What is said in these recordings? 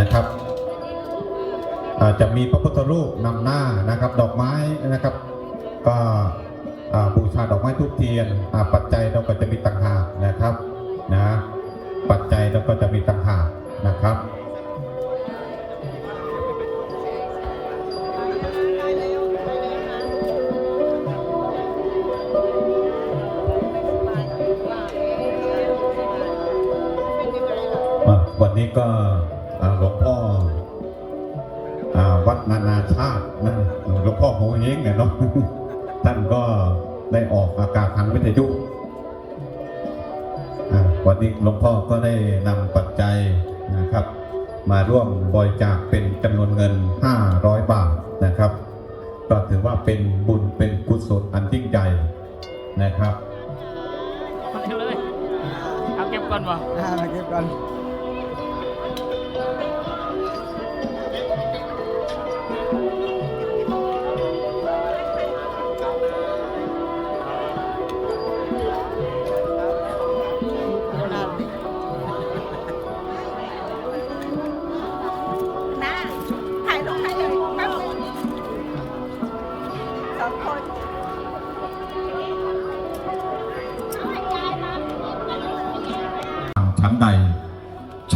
นะครับอ่าจะมีพระพุทธรูปนำหน้านะครับ ดอกไม้นะครับ ก็อ่าบูชาดอกไม้ทุกเทียนอ่าปัจจัยเราก็จะมีต่างหากนะครับนะปัจจัยเราก็จะมีต่างหากนะครับอะวันนี้ก็อ่า หลวงพ่ออ่าวัดนานาชาตินะหลวงพ่อโหเฮงเนี่ยเนาะท่านก็ได้ออกอากาศทางวิทยุอ่าวันนี้หลวงพ่อก็ได้นำปัจจัยนะครับ มาร่วมบริจาคเป็นจำนวนเงิน 500 บาทนะครับ ก็ถือว่าเป็นบุญเป็นกุศลอันยิ่งใหญ่นะครับเอาเลยเอาเก็บก่อนบ่อ่ามาเก็บก่อน สองคนชั้นใด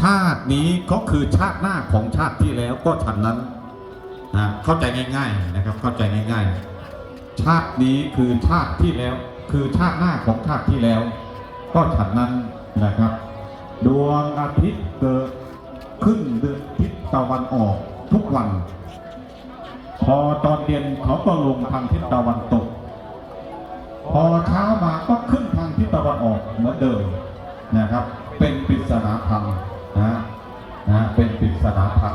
ชาตินี้ก็คือชาติหน้าของชาติที่แล้วก็ฉันนั้นนะเข้าใจง่าย ๆนะครับ เข้าใจง่าย ๆ ชาตินี้คือชาติที่แล้ว คือชาติหน้าของชาติที่แล้ว ก็ฉันนั้นนะครับ ดวงอาทิตย์เกิดขึ้นเดือนทิศตะวันออกทุกวัน พอตอนเย็นเขาก็ลงทางทิศตะวันตก พอเช้ามาก็ขึ้นทางทิศตะวันออกเหมือนเดิมนะครับ เป็นปริศนาธรรมนะนะเป็นปริศนาธรรม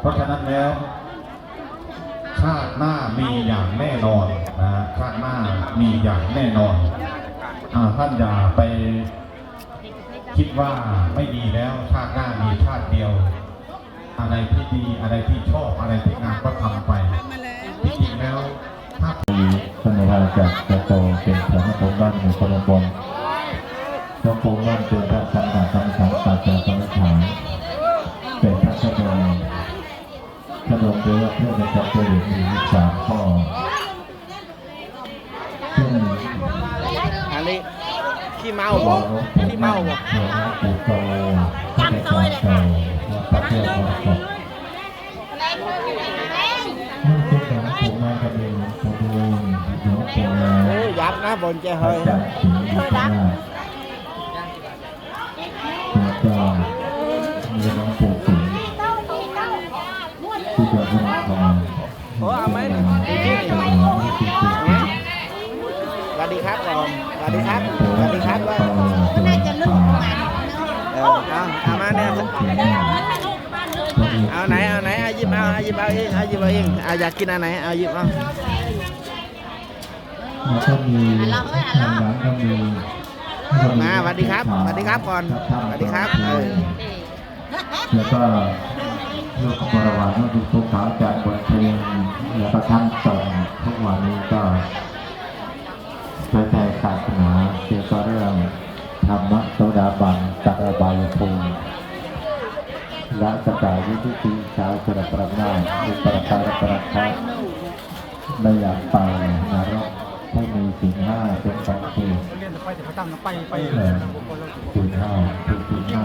เพราะฉะนั้นแล้วชาติหน้ามีอย่างแน่นอนนะชาติหน้ามีอย่างแน่นอนอท่านอย่าไปคิดว่าไม่ดีแล้วชาติหน้ามีชาติเดียว อะไรที่ดีอะไรที่ชอบอะไรที่งามก็ทำไป ท่านราจากกระโตเป็นพระพุทธบ้านหมู่พระบงพระพุทธบ้านเป็นพระสังฆาสังฆาศาสนาสังฆาเป็นพระชดงชดงเรียกว่าเพื่อในจักรวรรดิมีสามข้อซึ่งอันนี้ขี้เมาหลบ่วงปู่ขี้เมาบ่ หลวงปู่แลโอ้ยยับนะบนเจ้าพระเฮ้ยจันทร์ศรียุทธนาถแล้วก็มีหลวงปู่สิงห์ที่จะคุ้มครองโอ้เอาไหมที่จะหลวงที่ปู่สิงห์สวัสดีครับผมสวัสดีครับสวัสดีครับว่าน่าจะลึกประมาณเออเอาเอามาเนี่ยเอาไหนเอาไหนเอาหยิบเอาเอาหยิบเอาเองเอาหยิบเอาเองเอาอยากกินอันไหนเอาหยิบเอาแล้วก็มีทางร้าน ก็มีมาสวัสดีครับสวัสดีครับก่อนสวัสดีครับเออแล้วก็ลูกบริวารก็คือภูเขาจากบนเพลงแล้วก็ท่านส่งทุกวันนี้ก็เผยแผ่ศาสนาเกี่ยวกับเรื่องธรรมะโสดาบันตัดอบายภูมิและสกายวิธีติชาวสุรประนาอุปรการประคับไม่อยากไปนรก ผู้มีสิ่งห้าเป็นของคุณเรียนไปแต่เขาตั้งไปไปเออสิ่งห้าคือสิ่งห้า